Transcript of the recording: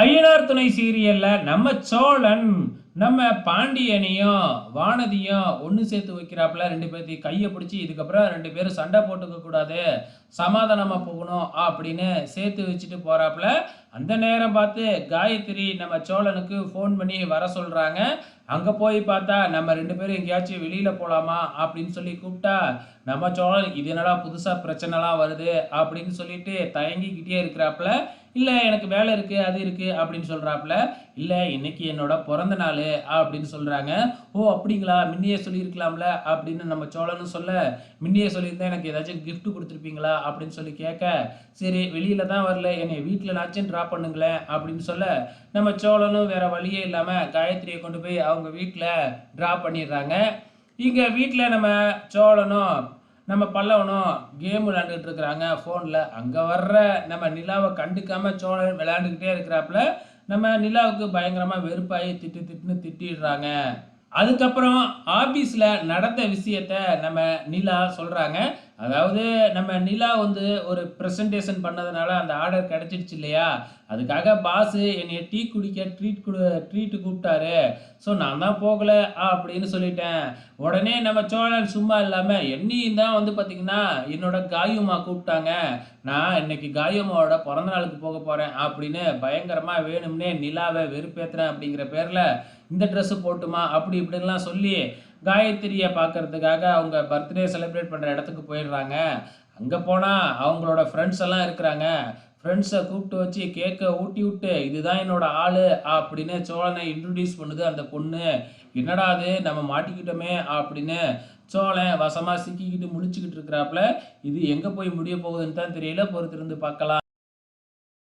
ஐயனார் துணை சீரியல்ல நம்ம சோழன் நம்ம பாண்டியனையும் வானதியும் ஒன்று சேர்த்து வைக்கிறாப்புல. ரெண்டு பேர்த்தையும் கையை பிடிச்சி இதுக்கப்புறம் ரெண்டு பேரும் சண்டை போட்டுக்க கூடாது. சமாதானமாக போகணும் அப்படின்னு சேர்த்து வச்சுட்டு போறாப்புல. அந்த நேரம் பார்த்து காயத்ரி நம்ம சோழனுக்கு ஃபோன் பண்ணி வர சொல்றாங்க. அங்கே போய் பார்த்தா நம்ம ரெண்டு பேரும் எங்கேயாச்சும் வெளியில் போகலாமா அப்படின்னு சொல்லி கூப்பிட்டா நம்ம சோழன் இது என்னடா புதுசாக பிரச்சனைலாம் வருது அப்படின்னு சொல்லிட்டு தயங்கிக்கிட்டே இருக்கிறாப்புல. இல்லை எனக்கு வேலை இருக்குது அது இருக்குது அப்படின்னு சொல்கிறாப்புல இல்லை இன்னைக்கு என்னோட பிறந்த நாள் அப்படின்னு சொல்கிறாங்க ஓ அப்படிங்களா? முன்னையே சொல்லியிருக்கலாம்ல அப்படின்னு நம்ம சோழனும் சொல்ல முன்னையே சொல்லியிருந்தா எனக்கு ஏதாச்சும் கிஃப்ட் கொடுத்துருப்பீங்களா அப்படின்னு சொல்லி கேட்க சரி வெளியில் தான் வரல என்னை வீட்டில் நாச்சும் ட்ராப் பண்ணுங்களேன் அப்படின்னு சொல்ல நம்ம சோழனும் வேற வழியே இல்லாமல் காயத்ரியை கொண்டு போய் அவங்க வீட்டில் ட்ராப் பண்ணிடுறாங்க. இங்கே வீட்டில் நம்ம சோழனும் நம்ம பல்லவனும் கேம் விளாண்டுக்கிட்டு இருக்கிறாங்க ஃபோனில் அங்கே வர்ற நம்ம நிலாவை கண்டுக்காமல் சோழன் விளையாண்டுக்கிட்டே இருக்கிறாப்புல நம்ம நிலாவுக்கு பயங்கரமாக வெறுப்பாகி திட்டு திட்டுன்னு திட்டிடுறாங்க. அதுக்கப்புறம் ஆஃபீஸில் நடந்த விஷயத்த நம்ம நிலா சொல்கிறாங்க அதாவது நம்ம நிலா வந்து ஒரு ப்ரெசன்டேஷன் பண்ணதுனால அந்த ஆர்டர் கிடச்சிடுச்சு இல்லையா? அதுக்காக பாஸு என்னைய டீ குடிக்க ட்ரீட் கொடு ட்ரீட்டு கூப்பிட்டாரு. ஸோ நான் தான் போகலை அப்படின்னு சொல்லிட்டேன். உடனே நம்ம சோழன் சும்மா இல்லாமல் என்னையும் தான் வந்து பார்த்திங்கன்னா என்னோட காயுமா கூப்பிட்டாங்க. நான் இன்னைக்கு காயுமாவோட பிறந்த நாளுக்கு போக போகிறேன் அப்படின்னு பயங்கரமாக வேணும்னே நிலாவை வெறுப்பேற்றுறேன் அப்படிங்கிற பேரில் இந்த ட்ரெஸ்ஸு போட்டுமா அப்படி இப்படின்லாம் சொல்லி காயத்ரியை பார்க்கறதுக்காக அவங்க பர்த்டே செலிப்ரேட் பண்ணுற இடத்துக்கு போயிடுறாங்க. அங்கே போனால் அவங்களோட ஃப்ரெண்ட்ஸ் எல்லாம் இருக்கிறாங்க. ஃப்ரெண்ட்ஸை கூப்பிட்டு வச்சு கேக்கை ஊட்டி விட்டு இதுதான் என்னோட ஆள் அப்படின்னு சோழனை இன்ட்ரடியூஸ் பண்ணுது அந்த பொண்ணு. என்னடா அது? நம்ம மாட்டிக்கிட்டோமே அப்படின்னு சோழன் வசமாக சிக்கிக்கிட்டு முடிச்சுக்கிட்டு இருக்கிறாப்புல. இது எங்கே போய் முடிய போகுதுன்னு தான் தெரியல. பொறுத்திருந்து பார்க்கலாம்.